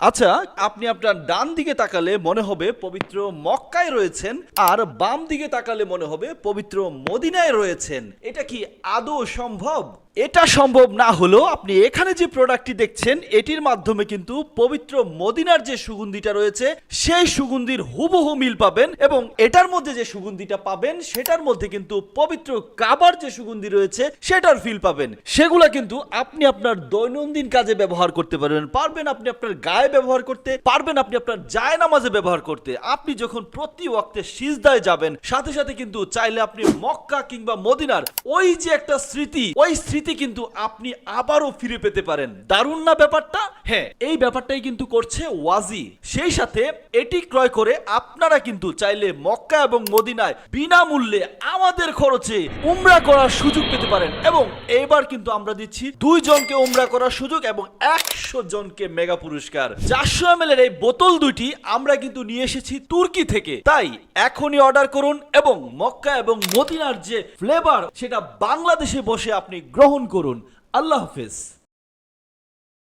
আচ্ছা আপনি আপনার ডান দিকে তাকালে মনে হবে পবিত্র মক্কায় রয়েছেন, আর বাম দিকে তাকালে মনে হবে পবিত্র মদিনায় রয়েছেন। এটা কি আদৌ সম্ভব? এটা সম্ভব না হলেও আপনি এখানে যে প্রোডাক্টটি দেখছেন, এটির মাধ্যমে কিন্তু পবিত্র মদিনার যে সুগন্ধিটা রয়েছে, সেই সুগন্ধির হুবহু মিল পাবেন এবং এটার মধ্যে যে সুগন্ধিটা পাবেন, সেটার মধ্যে কিন্তু পবিত্র কাবার যে সুগন্ধি রয়েছে, সেটার ফিল পাবেন। সেগুলা কিন্তু আপনি আপনার দৈনন্দিন কাজে ব্যবহার করতে পারবেন। পারবেন আপনি আপনার গায়ে ব্যবহার করতে, পারবেন আপনি আপনার জায় নামাজে ব্যবহার করতে। আপনি যখন প্রতি ওয়াক্তে সিজদায় যাবেন, সাথে সাথে কিন্তু চাইলে আপনি মক্কা কিংবা মদিনার ওই যে একটা স্মৃতি, ওই স্মৃতি কিন্তু আপনি আবারও ফিরে পেতে পারেন। দারুণ না ব্যাপারটা? হ্যাঁ এই ব্যাপারটাই কিন্তু করছে ওয়াজি। সেই সাথে এটি ক্রয় করে আপনারা কিন্তু চাইলে মক্কা এবং মদিনায় বিনামূল্যে আমাদের খরচে উমরা করার সুযোগ পেতে পারেন। এবং এবার কিন্তু আমরা দিচ্ছি দুই জনকে উমরা করার সুযোগ এবং একশো জনকে মেগা পুরস্কার। চারশো এম এর এই বোতল দুইটি আমরা কিন্তু নিয়ে এসেছি তুর্কি থেকে। তাই এখনই অর্ডার করুন এবং মক্কা এবং মদিনার যে ফ্লেভার সেটা বাংলাদেশে বসে আপনি গ্রহণ করুন। আল্লাহ হাফেজ।